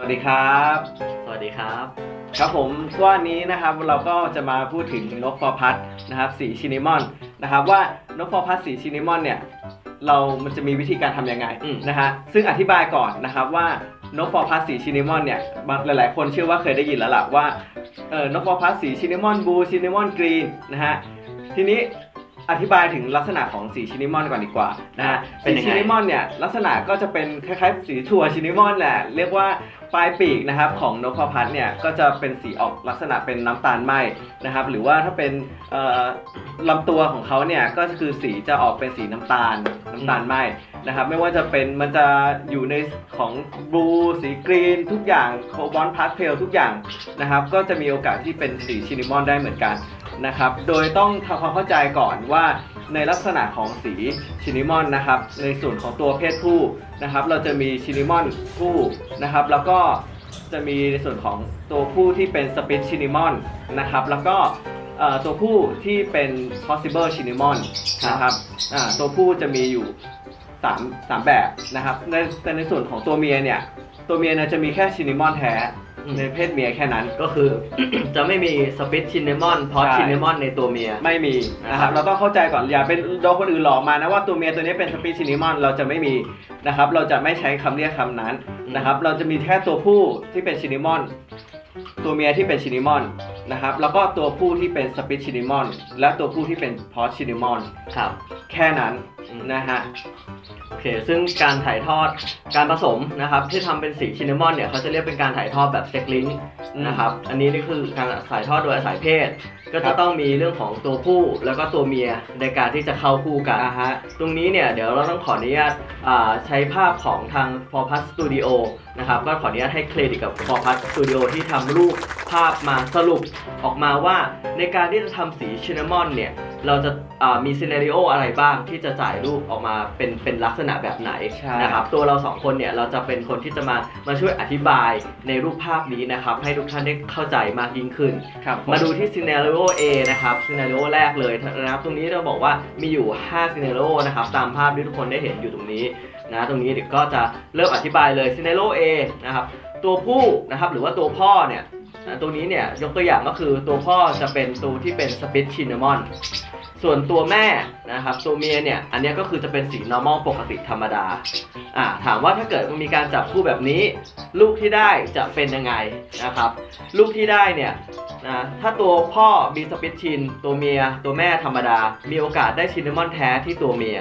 สวัสดีครับ สวัสดีครับ ครับผมวันนี้นะครับเราก็จะมาพูดถึงนกฟอร์พัดนะครับสีชินิมอนนะครับว่านกฟอร์พัดสีชินิมอนเนี่ยเรามันจะมีวิธีการทำยังไงอืม นะฮะซึ่งอธิบายก่อนนะครับว่านกฟอร์พัดสีชินิมอนเนี่ยบางหลาย ๆ คนเชื่อว่าเคยได้ยินแล้วล่ะว่าเออนกฟอร์พัดสีชินิมอนบลูชินิมอนกรีนนะฮะทีนี้ อธิบายถึงลักษณะของสีชินิมอนก่อนดีกว่านะฮะเป็นสียังไง ชินิมอนเนี่ยลักษณะก็จะเป็นคล้ายๆสีถั่วชินิมอนแหละเรียกว่าปลายปีกนะครับของนกฟอร์พัดเนี่ยก็จะเป็นสีออกลักษณะเป็นน้ำตาลไหมนะครับหรือว่าถ้าเป็นเอ่อลำตัวของเขาเนี่ยก็คือสีจะออกเป็นสีน้ำตาลน้ำตาลไหมนะครับไม่ว่าจะเป็นมันจะอยู่ในของบลูสีกรีนทุกอย่างโคบอลพาสเทลทุกอย่างนะครับ ก็จะมีโอกาสที่เป็นสีชินิมอนได้เหมือนกันนะครับ โดยต้องทำความเข้าใจก่อนว่าในลักษณะของสีชินิมอนนะครับ ในส่วนของตัวเพศผู้นะครับ เราจะมีชินิมอนผู้นะครับ แล้วก็จะมีในส่วนของตัวผู้ที่เป็นสปิชชินิมอนนะครับ แล้วก็ตัวผู้ที่เป็น possible ชินิมอนนะครับตัวผู้จะมีอยู่ สามสามแบบนะครับในแต่ในส่วนของตัวเมียเนี่ยตัวเมียเนี่ยจะมีแค่ชินิมอนแท้อืม ในเพศเมียแค่นั้น ก็คือ จะไม่มีสปิตชินเนมอนพอใช่ ชินเนมอนในตัวเมีย ไม่มีนะคครัรับบ เราต้องเข้าใจก่อนอย่าเป็นโดนคนอื่นหลอกมานะว่าตัวเมียตัวนี้เป็นสปีชินิมอนเราจะไม่มีนะครับเราจะไม่ใช้คำเรียกคำนั้นนะครับเราจะมีแค่ตัวผู้ที่เป็นชินิมอน ตัวเมียที่เป็นชินิมอนนะครับแล้วก็ตัวผู้ที่เป็นสปิชินิมอนและตัวผู้ที่เป็นพอชินิมอนครับ แค่นั้นอืม นะฮะโอเคซึ่งการถ่ายทอดการผสมนะครับ ที่ทำเป็นสีชินเนมอนเนี่ยเขาจะเรียกเป็นการถ่ายทอดแบบเซ็กลิงก์อืมนะครับ อันนี้นี่คือการถ่ายทอดโดยอาศัยเพศ ก็ครัจะบต้องมีเรื่องของตัวผู้แล้วก็ตัวเมียในการที่จะเข้าคู่กันอ่าฮะตรงนี้เนี่ยเดี๋ยวเราต้องขออนุญาตอ่าใช้ภาพของทาง f o r p a s Studio นะครับก็ขออนุญาตให้เครดิตกับ f o r p a s Studio ที่ทำรูปภาพมาสรุปออกมาว่าในการที่จะทำสีชินนามอนเนี่ยเราจะอ่ามีซีนารีโออะไรบ้างที่จะจ่ายรูปออกมาเป็นเป็นลักษณะแบบไหนใช่ นะครับตัวเราสองคนเนี่ยเราจะเป็นคนที่จะมามาช่วยอธิบายในรูปภาพนี้นะครับให้ทุกท่านได้เข้าใจมากยิ่งขึ้น ครับผ มาดูที่ scenario A นะครับ scenario แรกเลยนะครับตรงนี้เราบอกว่ามีอยู่ 5 scenario นะครับตามภาพที่ทุกคนได้เห็นอยู่ตรงนี้นะตรงนี้เดี๋ยวก็จะเริ่มอธิบายเลย scenario A นะครับตัวผู้นะครับหรือว่าตัวพ่อเนี่ยนะตัวนี้เนี่ยยกตัวอย่างก็คือตัวพ่อจะเป็นตัวที่เป็น spit cinnamon ส่วนตัวแม่นะครับตัวเมียเนี่ยอันเนี้ยก็คือจะเป็นสี normal ปกติธรรมดาอ่าถามว่าถ้าเกิดมันมีการจับคู่แบบนี้ ลูกที่ได้จะเป็นยังไงนะครับลูกที่ได้เนี่ยนะถ้าตัวพ่อมีสปิตชินตัวเมีย ตัวแม่ธรรมดา มีโอกาสได้ชินนามอนแท้ที่ตัวเมีย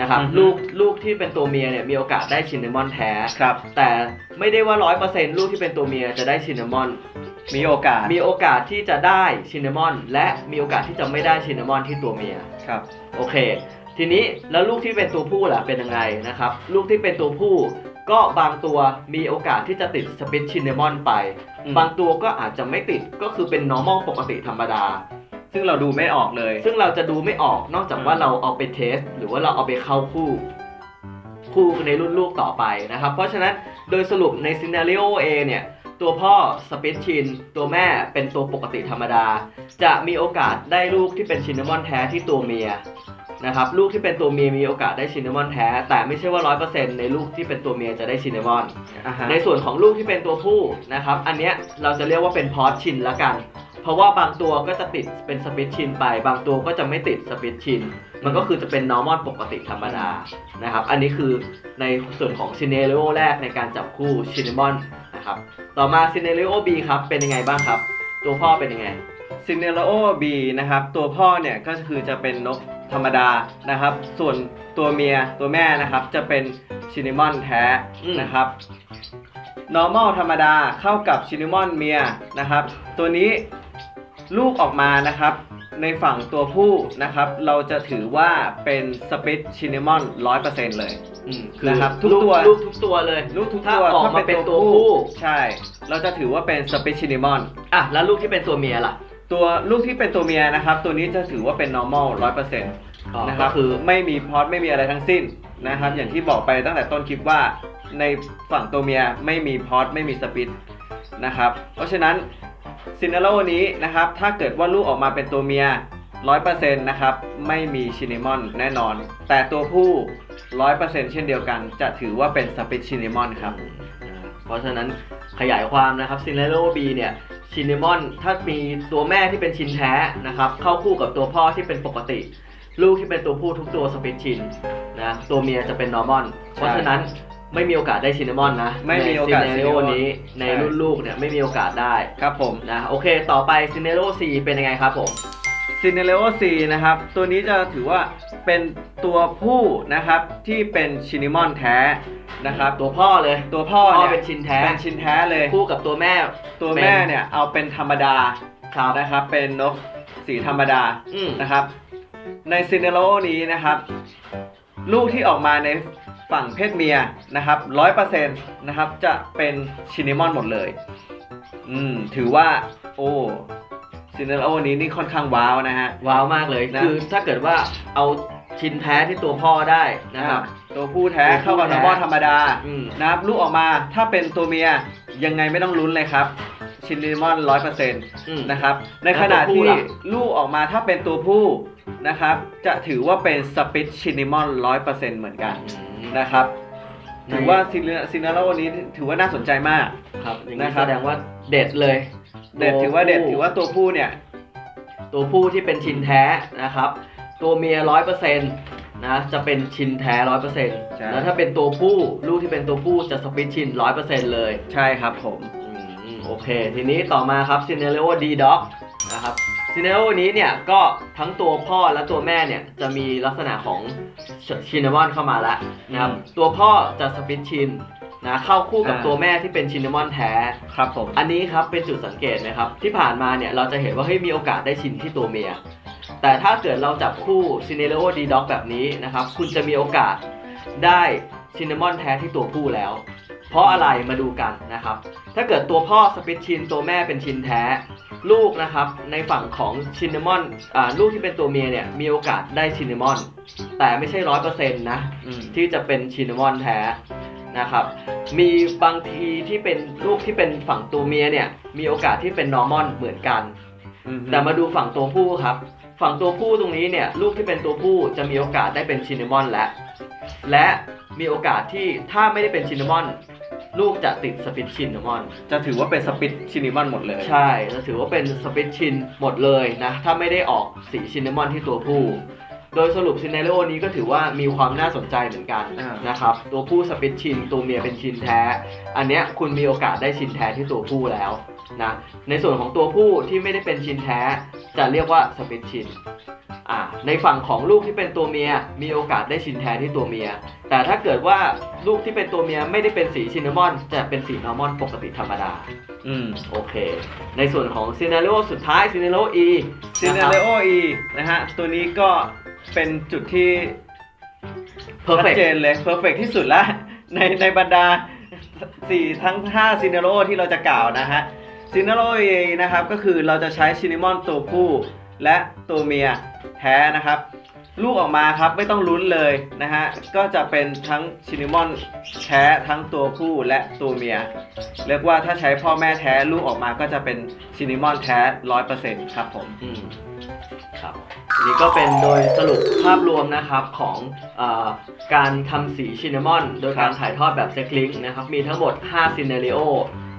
นะครับอือฮึลูกลูกที่เป็นตัวเมียเนี่ยมีโอกาสได้ชินนามอนแท้ครับแต่ไม่ได้ว่าร้อยเปอร์เซ็นต์ลูกที่เป็นตัวเมียจะได้ชินนามอน มีโอกาสมีโอกาสที่จะได้ชินนามอน และมีโอกาสที่จะไม่ได้ชินนามอนที่ตัวเมียครับโอเค ทีนี้แล้วลูกที่เป็นตัวผู้ล่ะเป็นยังไงนะครับ ลูกที่เป็นตัวผู้ก็บางตัวมีโอกาสที่จะติดสปิตชินนามอนไป อืม บางตัวก็อาจจะไม่ติดก็คือเป็น normal ปกติธรรมดา ซึ่งเราดูไม่ออกเลย ซึ่งเราจะดูไม่ออกนอกจากว่าเราเอาไปเทส หรือว่าเราเอาไปเข้าคู่ คู่ในรุ่นลูกต่อไปนะครับ เพราะฉะนั้นโดยสรุปในซีนารีโอ A เนี่ย ตัวพ่อสปิตชิน ตัวแม่เป็นตัวปกติธรรมดา จะมีโอกาสได้ลูกที่เป็นชินนามอนแท้ที่ตัวเมียนะครับลูกที่เป็นตัวเมียมีโอกาสได้ชินนามอนแท้ แต่ไม่ใช่ว่า100%ในลูกที่เป็นตัวเมียจะได้ชินนามอนอ่าฮะในส่วนของลูกที่เป็นตัวผู้นะครับอันเนี้ยเราจะเรียกว่าเป็นพอสชินละกัน เพราะว่าบางตัวก็จะติดเป็นสปิตชินไป บางตัวก็จะไม่ติดสปิตชิน มันก็คือจะเป็น normal ปกติธรรมดานะครับอันนี้คือในส่วนของซีเน r ร o แรกในการจับคู่ชินมอน นะครับ ต่อมาซีเน r ร o B ครับเป็นยังไงบ้างครับ ตัวพ่อเป็นยังไงซินเนโรโอบีนะครับตัวพ่อเนี่ยก็คือจะเป็นนกธรรมดานะครับ ส่วนตัวเมียตัวแม่นะครับจะเป็นชินิมอนแท้นะครับ normal ธรรมดาเข้ากับชินิมอนเมียนะครับ ตัวนี้ลูกออกมานะครับ ในฝั่งตัวผู้นะครับ เราจะถือว่าเป็นสปิตชินิมอนร้อยเปอร์เซ็นต์เลย อืมคือนะครับทุกลูตัว ลูกทุกตัวเลยลูกทุกถ้าตัวออกมาเป็นตัวผู้ใช่ เราจะถือว่าเป็นสปิตชินิมอนอะแล้วลูกที่เป็นตัวเมียล่ะ ตัวลูกที่เป็นตัวเมียนะครับ ตัวนี้จะถือว่าเป็น normal ร้อยเปอร์เซ็นต์อ๋อนะครับก็คือไม่มีพอดไม่มีอะไรทั้งสิ้นนะครับ อย่างที่บอกไปตั้งแต่ต้นคลิปว่าในฝั่งตัวเมียไม่มีพอดไม่มีสปิดนะครับ เพราะฉะนั้น ซินเนโรนี้นะครับ ถ้าเกิดว่าลูกออกมาเป็นตัวเมีย 100%นะครับ ไม่มีชินิมอนแน่นอน แต่ตัวผู้ 100%เช่นเดียวกัน จะถือว่าเป็นสปิดชินิมอนครับอ่าโอราะฉะนั้นขยายความนะครับซินเนโรบีเนี่ยชินนมอนถ้ามีตัวแม่ที่เป็นชินแท้นะครับ เข้าคู่กับตัวพ่อที่เป็นปกติ ลูกที่เป็นตัวผู้ทุกตัวสปิตชินนะตัวเมียจะเป็นนอร์มอนเพราะฉะนั้น ไม่มีโอกาสได้ชินนมอนนะไม่มีโอกาสในซินเนโร cinnamon นี้ในใช่รุ่นลูกเนี่ยไม่มีโอกาสได้ครับผมนะโอเค ต่อไปซินเนโรซีเป็นยังไงครับผมซินเนเลโอซีนะครับ ตัวนี้จะถือว่าเป็นตัวผู้นะครับที่เป็นชินิมอนแท้นะครับตัวพ่อเลยตัวพ่อพ่อเนี่ยเป็นชินแท้เป็นชินแท้เลยคู่กับตัวแม่ ตัวแม่เนี่ยเอาเป็นธรรมดาครับนะครับเป็นนกสีธรรมดาอืมนะครับ ในซินเนโรนี้นะครับ ลูกที่ออกมาใน ฝั่งเพศเมียนะครับร้อยเปอร์เซ็นต์นะครับจะเป็นชินิมอนหมดเลย อืมถือว่า โอ้ซินเนโรนี้นี่ค่อนข้างว้าวนะฮะ ว้าวมากเลยนะ คือถ้าเกิดว่าเอาชินแท้ที่ตัวพ่อได้นะครับ ตัวผู้แท้ตัวผู้เข้ากับแท้นอร์มอลธรรมดาอืมนะครับลูกออกมาถ้าเป็นตัวเมียยังไงไม่ต้องลุ้นเลยครับ ชินนิมอนร้อยเปอร์เซ็นต์อืมนะครับ ในแล้วขณะตัวผู้ที่ล่ะ ลูกออกมาถ้าเป็นตัวผู้นะครับ จะถือว่าเป็นสปิตชินนิมอนร้อยเปอร์เซ็นต์เหมือนกันนะครับ ถือว่าซินซินเนโรนี้ถือว่าน่าสนใจมาก ครับอย่างนะนี้ครัแสบดงว่าเด็ดเลยเด็ดถือว่าเด็ดถือว่าตัวผู้เนี่ย ตัวผู้ที่เป็นชินแท้นะครับ ตัวเมียร้อยเปอร์เซ็นต์นะจะเป็นชินแท้ร้อยเปอร์เซ็นต์ใช่ แล้วถ้าเป็นตัวผู้ลูกที่เป็นตัวผู้จะสปิตชินร้อยเปอร์เซ็นต์เลย ใช่ครับผม อืมโอเค ทีนี้ต่อมาครับซินเนโรดีด็อกนะครับซินเนโรนี้เนี่ยก็ทั้งตัวพ่อและตัวแม่เนี่ยจะมีลักษณะของชินนามอนเข้ามาแล้วนะครับอืมตัวพ่อจะสปิตชินนะเข้าคู่กับอ่าตัวแม่ที่เป็นชินนามอนแท้ครับผมอันนี้ครับเป็นจุดสังเกตนะครับ ที่ผ่านมาเนี่ยเราจะเห็นว่าเฮ้ยมีโอกาสได้ชินที่ตัวเมีย แต่ถ้าเกิดเราจับคู่ซินเนโรดีด็อกแบบนี้นะครับ คุณจะมีโอกาสได้ชินนามอนแท้ที่ตัวผู้แล้ว เพราะอะไรมาดูกันนะครับ ถ้าเกิดตัวพ่อสปิตชินตัวแม่เป็นชินแท้ ลูกนะครับในฝั่งของชินนามอนอ่าลูกที่เป็นตัวเมียเนี่ยมีโอกาสได้ชินนามอน แต่ไม่ใช่ร้อยเปอร์เซ็นต์นะอืมที่จะเป็นชินนามอนแท้นะครับมีบางทีที่เป็นลูกที่เป็นฝั่งตัวเมียเนี่ยมีโอกาสที่เป็นนอร์มอนเหมือนกันอืมแต่มาดูฝั่งตัวผู้ครับ ฝั่งตัวผู้ตรงนี้เนี่ยลูกที่เป็นตัวผู้จะมีโอกาสได้เป็นชินนามอนและและมีโอกาสที่ถ้าไม่ได้เป็นชินนามอน ลูกจะติดสปิตชินนามอน จะถือว่าเป็นสปิตชินิมอนหมดเลย ใช่จะถือว่าเป็นสปิตชินหมดเลยนะ ถ้าไม่ได้ออกสีชินนามอนที่ตัวผู้ โดยสรุปซินเนโรนี้ก็ถือว่ามีความน่าสนใจเหมือนกันอ่าน นะครับ ตัวผู้สปิตชินตัวเมียเป็นชินแท้ อันเนี้ยคุณมีโอกาสได้ชินแท้ที่ตัวผู้แล้วนะ ในส่วนของตัวผู้ที่ไม่ได้เป็นชินแท้ จะเรียกว่าสปิตชิน อ่าในฝั่งของลูกที่เป็นตัวเมียมีโอกาสได้ชินแท้ที่ตัวเมีย แต่ถ้าเกิดว่าลูกที่เป็นตัวเมียไม่ได้เป็นสีชินนามอนจะเป็นสีนอร์มอนปกติธรรมดา อืม โอเค ในส่วนของซีนา r โ o สุดท้ายซีนา r โ E ซินเนเลโออีนะฮะ ตัวนี้ก็เป็นจุดที่เพอร์เฟชักดเจนเลยเพอร์เฟกที่สุดละในในบรรดาสี่ทั้ง5ซินเนโรที่เราจะกล่าวนะฮะซินเนโรเองนะครับก็คือเราจะใช้ชินิมอนตัวผู้ และตัวเมียแท้นะครับ ลูกออกมาครับไม่ต้องลุ้นเลยนะฮะก็จะเป็นทั้งชินิมอนแท้ทั้งตัวผู้และตัวเมีย เรียกว่าถ้าใช้พ่อแม่แท้ลูกออกมาก็จะเป็นชินิมอนแท้ร้อยเปอร์เซ็นต์ครับผมอืมครับอันนี้ก็เป็นโดยสรุปภาพรวมนะครับของอาการทำสีชินนามอน โดยการถ่ายทอดแบบเซ็กลิงนะครับ มีทั้งหมด 5 ซีเนริโอ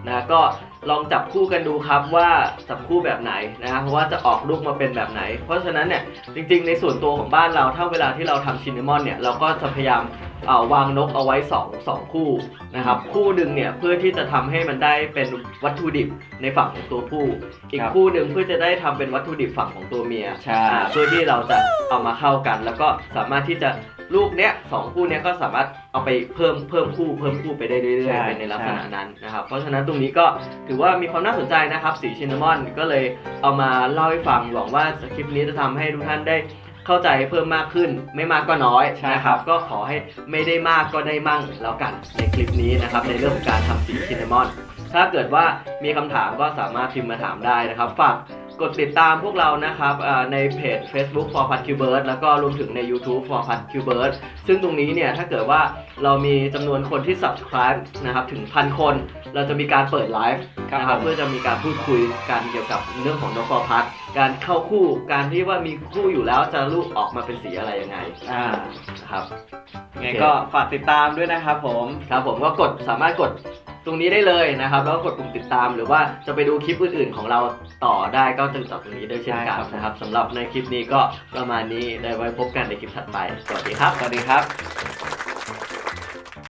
นะก็ ลองจับคู่กันดูครับว่าจับคู่แบบไหนนะฮะเพราะว่าจะออกลูกมาเป็นแบบไหน เพราะฉะนั้นเนี่ยจริงๆ ในส่วนตัวของบ้านเราถ้าเวลาที่เราทำชินนามอนเนี่ยเราก็จะพยายามเอ่อวางนกเอาไว้2 2คู่นะครับคู่หนึ่งเนี่ยเพื่อที่จะทำให้มันได้เป็นวัตถุดิบในฝั่งของตัวผู้ อีกครับคู่หนึ่งเพื่อจะได้ทำเป็นวัตถุดิบฝั่งของตัวเมียใช่อ่าเพื่อที่เราจะเอามาเข้ากัน แล้วก็สามารถที่จะ ลูกเนี้ยสองคู่เนี้ยก็สามารถเอาไปเพิ่มเพิ่มคู่เพิ่มคู่ไปได้เรื่ใช่อยๆเป็นในลักษณะนั้นนะครับเพราะฉะนั้นตรงนี้ก็ถือว่ามีความน่าสนใจนะครับสีชินนามอนก็เลยเอามาเล่าให้ฟังหวังว่าคลิปนี้จะทำให้ทุกท่านได้เข้าใจเพิ่มมากขึ้น ไม่มากก็น้อยใช่นะคครัรับบก็ขอให้ไม่ได้มากก็ได้มั่งแล้วกันในคลิปนี้นะครับในเรื่องของการทำสีชินนามอน ถ้าเกิดว่ามีคำถามก็สามารถพิมพ์มาถามได้นะครับ ฝาก กดติดตามพวกเรานะครับอ่าในเพจ Facebook for p a t q b i r d แล้วก็รวมถึงใน YouTube for p a t q b i r d ซึ่งตรงนี้เนี่ยถ้าเกิดว่าเรามีจำนวนคนที่ subscribe นะครับถึงพันคน เราจะมีการเปิดไลฟ์ครับนะครับผมเพื่อจะมีการพูดคุยกันเกี่ยวกับเรื่องของนกฟอพัดการเข้าคู่การที่ว่ามีคู่อยู่แล้วจะลูกออกมาเป็นสีอะไรยังไงอ่านะครับไงก็ฝากติดตามด้วยนะครับผมครับผมก็กดสามารถกด ตรงนี้ได้เลยนะครับ แล้วก็กดปุ่มติดตามหรือว่าจะไปดูคลิปอื่นๆ ของเราต่อได้ก็ติดต่อตรงนี้ได้เช่นกันนะครับสำหรับในคลิปนี้ก็ประมาณนี้ได้ไว้พบกันในคลิปถัดไป สวัสดีครับ สวัสดีครับ